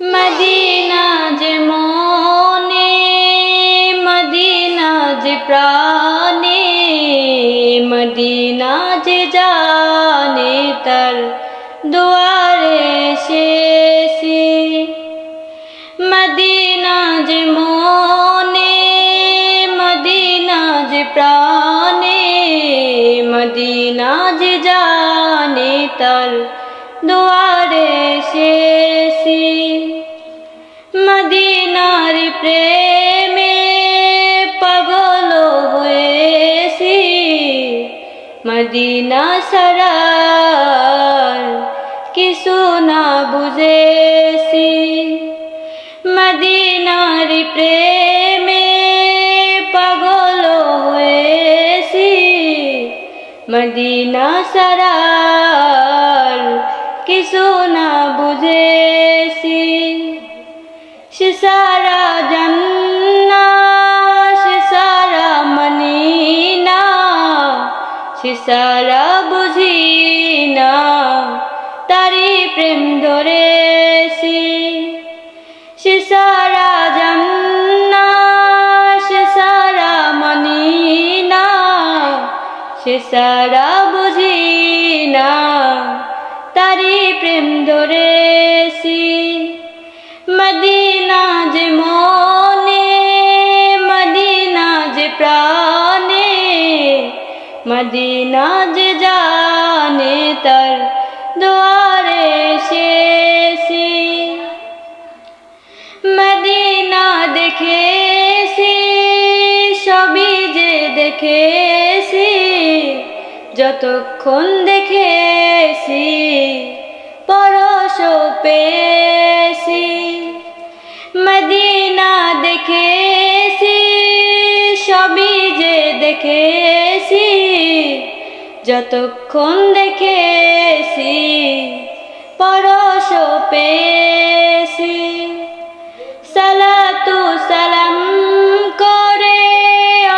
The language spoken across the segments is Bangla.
মদিনা যে মনে, মদিনা যে প্রাণে, মদিনা যে জানে তার দুয়ারে শেষে মদিনা যে মনে, মদিনা যে প্রাণে, মদিনা যে জানে তার দুয়ারে শেষে মদিনার প্রেমে পাগল হয়েছি। মদিনা সরার কিছু না বুঝেছি। মদিনার প্রেমে পাগল হয়েছি। মদিনা সরার কিছু না বুঝেছি। সে সারা জান্না সে সারা সে সারা বুঝি না তারি প্রেম ধরেছি। সে সারা জান্না সে সারা মানি না সে সারা বুঝি না প্রেম ধরেছি মদিনা যে মনে মদিনা যে প্রাণে মদিনা যে জানে তার দুয়ারে শেষে মদিনা দেখেছি সবই যে দেখেছি যতক্ষণ দেখেছি পরশ পেয়েছি মদিনা দেখেছি সবই যে দেখেছি যতক্ষণ দেখেছি পরশ পেয়েছি সালাতু সালাম করে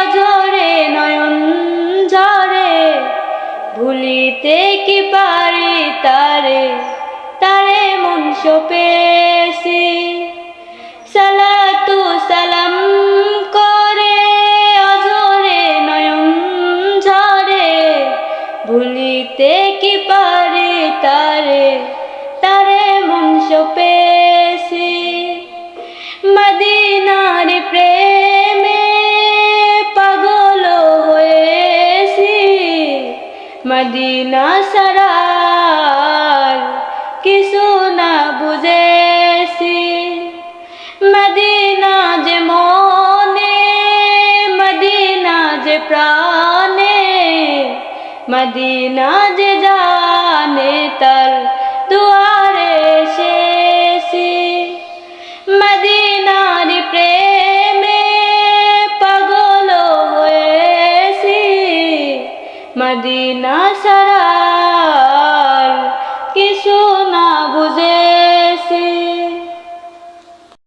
অঝরে নয়ন ঝরে ভুলিতে কি পারি তারে? তারে মন পেয়েছি সালাতু সালাম করে অজরে নয়ন ঝরে। ভুলিতে কি পারি তারে তারে মন পেয়েছি মদিনার প্রেমে পাগল হয়েছি। মদিনা সরার যে প্রাণে মদিনা যে জানে তার